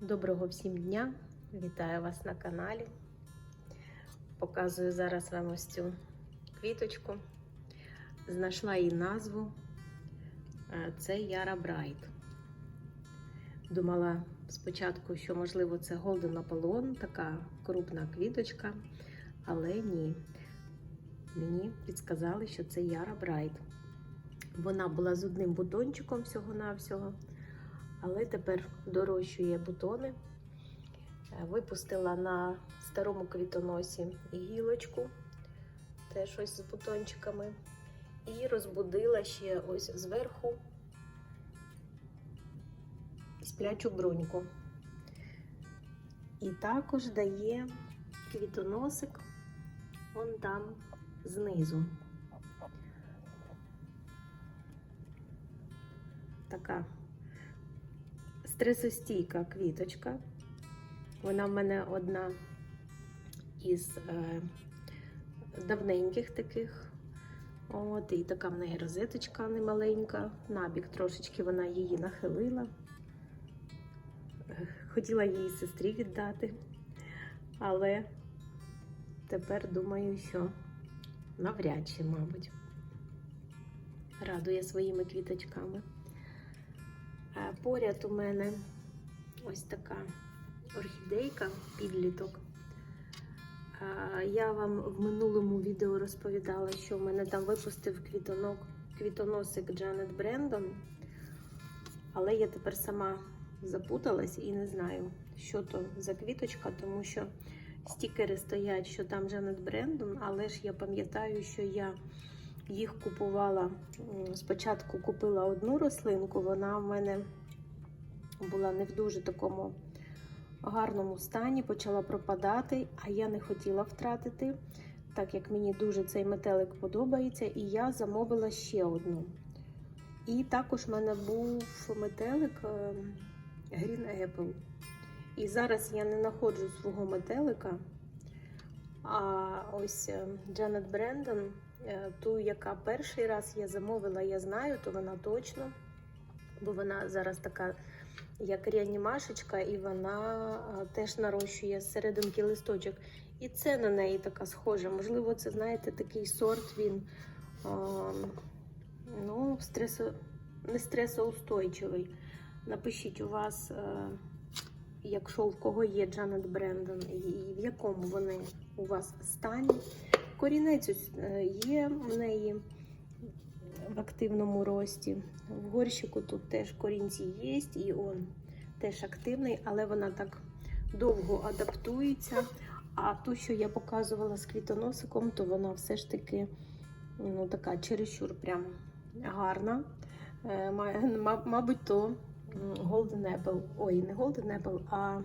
Доброго всім дня! Вітаю вас на каналі. Показую зараз вам ось цю квіточку. Знайшла її назву. Е, Це Яра Брайт. Думала спочатку, що можливо це Golden Apollon, така крупна квіточка, але ні. Мені підсказали, що це Яра Брайт. Вона була з одним бутончиком всього-навсього але тепер дорощує бутони. Е, Випустила на старому квітоносі гілочку, теж ось з бутончиками, і розбудила ще ось зверху сплячу бруньку. І також дає квітоносик вон там знизу. Така стресостійка квіточка. Вона в мене одна із е, давненьких таких. От, І така в неї розеточка немаленька. Набік трошечки вона її нахилила. Хотіла її сестрі віддати, але тепер думаю, що навряд чи, мабуть, радує своїми квіточками. Е, Поряд у мене ось така орхідейка, підліток. Е, Я вам в минулому відео розповідала, що в мене там випустив квітонок, квітоносик Джанет Брендон. Але я тепер сама запуталась і не знаю, що то за квіточка, тому що стікери стоять, що там Джанет Брендон, але ж я пам'ятаю, що я їх купувала. Спочатку купила одну рослинку, вона в мене була не в дуже такому гарному стані, почала пропадати, а я не хотіла втратити, так як мені дуже цей метелик подобається, і я замовила ще одну. І також в мене був метелик е, Green Apple. І зараз я не знаходжу свого метелика. А ось Джанет Брендон, ту, яка перший раз я замовила, я знаю, то вона точно, бо вона зараз така, як реанімашечка, і вона е, теж нарощує серединки листочок. І це на неї така схожа. Можливо, це, знаєте, такий сорт він е, ну, стресо, не стресоустойчивий. Напишіть у вас. е, якщо в кого є Джанет Брендон, і в якому вони у вас стані. Корінець е, є в неї в активному рості. В горщику тут теж корінці є, і он теж активний, але вона так довго адаптується. А ту, що я показувала з квітоносиком, то вона все ж таки ну, така чересчур прям гарна. Е, Мабуть, то Golden Apple. Ой, не Golden Apple, а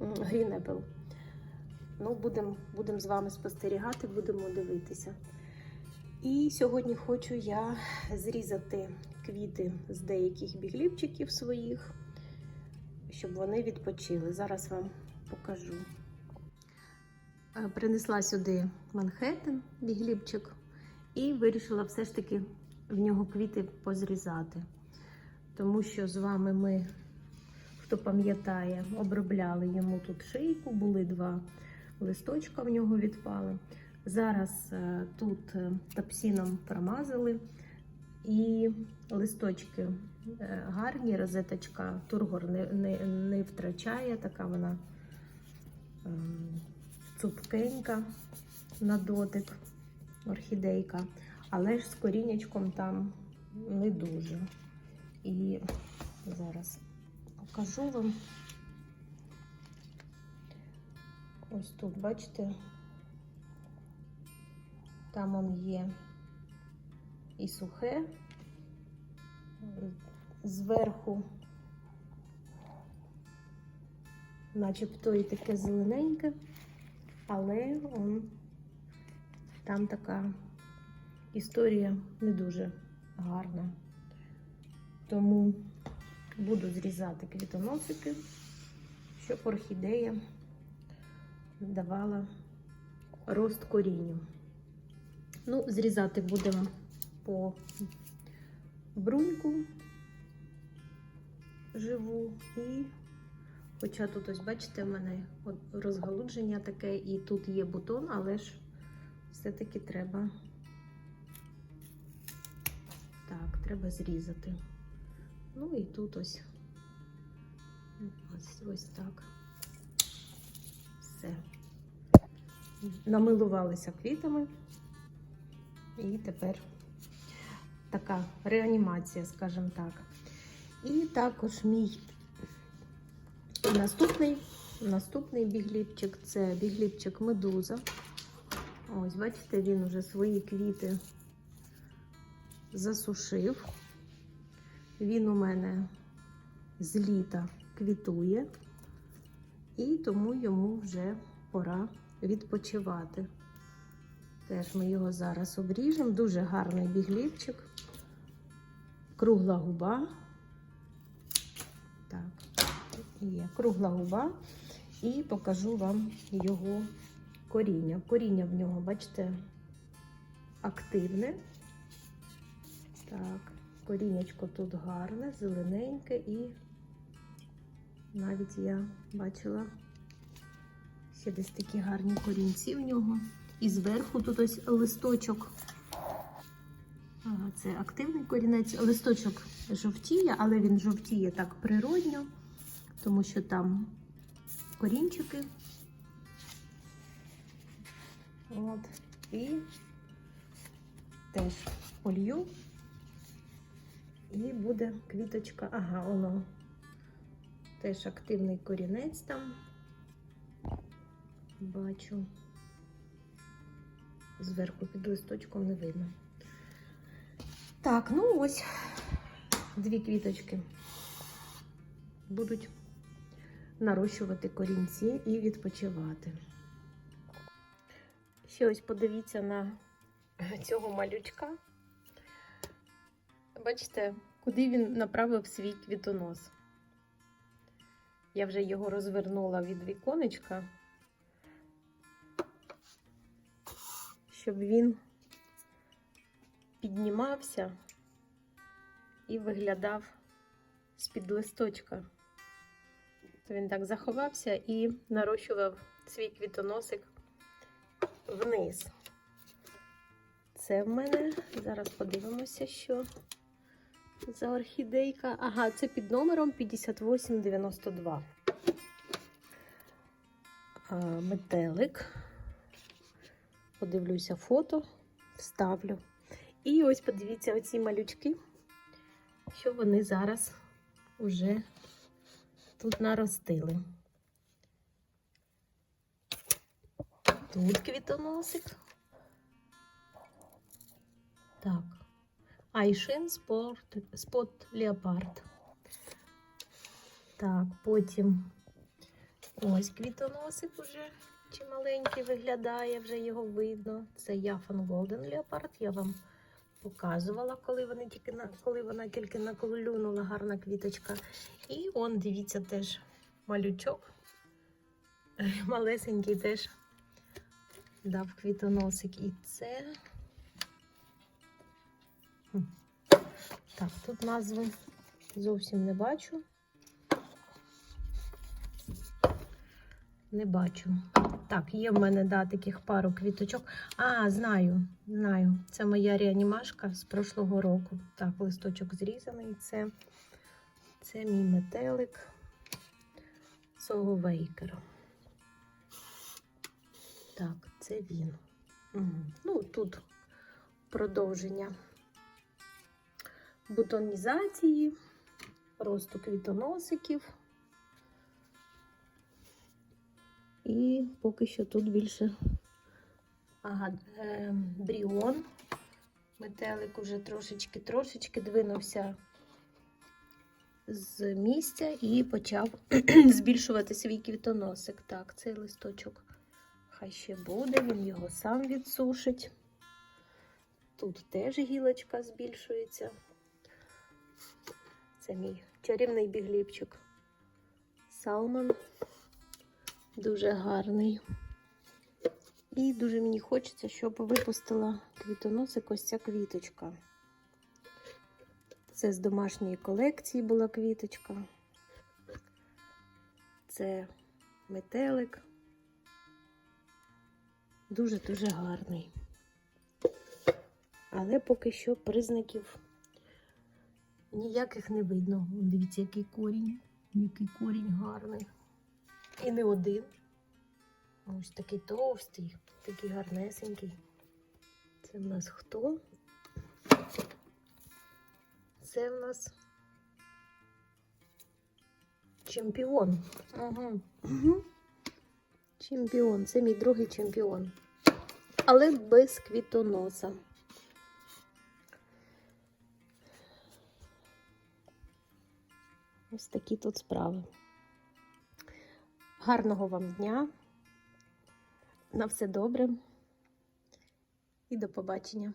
Green Apple. Ну, будемо будем з вами спостерігати, будемо дивитися. І сьогодні хочу я зрізати квіти з деяких біглівчиків своїх, щоб вони відпочили. Зараз вам покажу. Е, Принесла сюди Манхеттен, біглівчик, і вирішила все ж таки в нього квіти позрізати. Тому що з вами ми, хто пам'ятає, обробляли йому тут шийку, були два листочка в нього відпали. Зараз е, тут е, топсіном промазали, і листочки е, гарні, розеточка тургор не, не, не втрачає, така вона цупкенька на дотик, орхідейка, але ж з корінечком там не дуже. І зараз покажу вам. Ось тут, бачите, там он є і сухе, зверху, начебто і таке зелененьке, але он, там така історія не дуже гарна. Тому буду зрізати квітоносики, щоб орхідея давала рост корінню. Ну, зрізати будемо по бруньку живу і Хоча тут, ось бачите, в мене розгалудження таке, і тут є бутон, але ж все-таки треба. Так, треба зрізати. Ну і тут ось. Ось, ось так. Все. Намилувалися квітами. І тепер така реанімація, скажімо так. І також мій наступний, наступний бігліпчик це бігліпчик медуза. Ось, бачите, він вже свої квіти засушив. Він у мене з літа квітує, і тому йому вже пора відпочивати. Теж ми його зараз обріжемо. Дуже гарний біглівчик. Кругла губа. Так, є кругла губа. І покажу вам його коріння. Коріння в нього, бачите, активне. Так, коріннячко тут гарне, зелененьке і навіть я бачила ще десь такі гарні корінці в нього. І зверху тут ось листочок. Це активний корінець. Листочок жовтіє, але він жовтіє так природньо, тому що там корінчики. От. І теж полью. І буде квіточка. Ага, воно теж активний корінець там. Бачу. Зверху під листочком не видно. Так, ну ось дві квіточки будуть нарощувати корінці і відпочивати. Ще ось подивіться на цього малючка. Бачите, куди він направив свій квітонос. Я вже його розвернула від віконечка, щоб він піднімався і виглядав з-під листочка. То він так заховався і нарощував свій квітоносик вниз. Це в мене. Зараз подивимося, що за орхідейка. Ага, це під номером 5892. Метелик. Подивлюся фото, вставлю. І ось подивіться оці малючки, що вони зараз уже тут наростили. Тут квітоносик. Айшин спот леопард. Так, потім ось квітоносик уже чималенький виглядає, вже його видно. Це Яфан Голден Леопард. Я вам показувала, коли вони тільки на коли вона тільки наколюнула гарна квіточка. І он, дивіться, теж малючок. Малесенький теж дав квітоносик. І це. Так, тут назви зовсім не бачу. Не бачу. Так, є в мене да, таких пару квіточок. А, знаю, знаю. Це моя реанімашка з прошлого року. Так, листочок зрізаний. Це, це мій метелик Соговейкера. Так, це він. Угу. Ну, тут продовження бутонізації, росту квітоносиків. І поки що тут більше ага, е, бріон. Метелик уже трошечки-трошечки двинувся з місця і почав збільшувати свій квітоносик. Так, цей листочок хай ще буде, він його сам відсушить. Тут теж гілочка збільшується. Це мій чарівний бігліпчик. Салмон. Дуже гарний. І дуже мені хочеться, щоб випустила квітоносик ось ця квіточка. Це з домашньої колекції була квіточка. Це метелик. Дуже-дуже гарний. Але поки що признаків ніяких не видно. Дивіться, який корінь, який корінь гарний. І не один. Ось такий товстий, такий гарнесенький. Це в нас хто? Це в нас чемпіон. Угу. Угу. Чемпіон. Це мій другий чемпіон. Але без квітоноса. Ось такі тут справи. Гарного вам дня. На все добре і до побачення.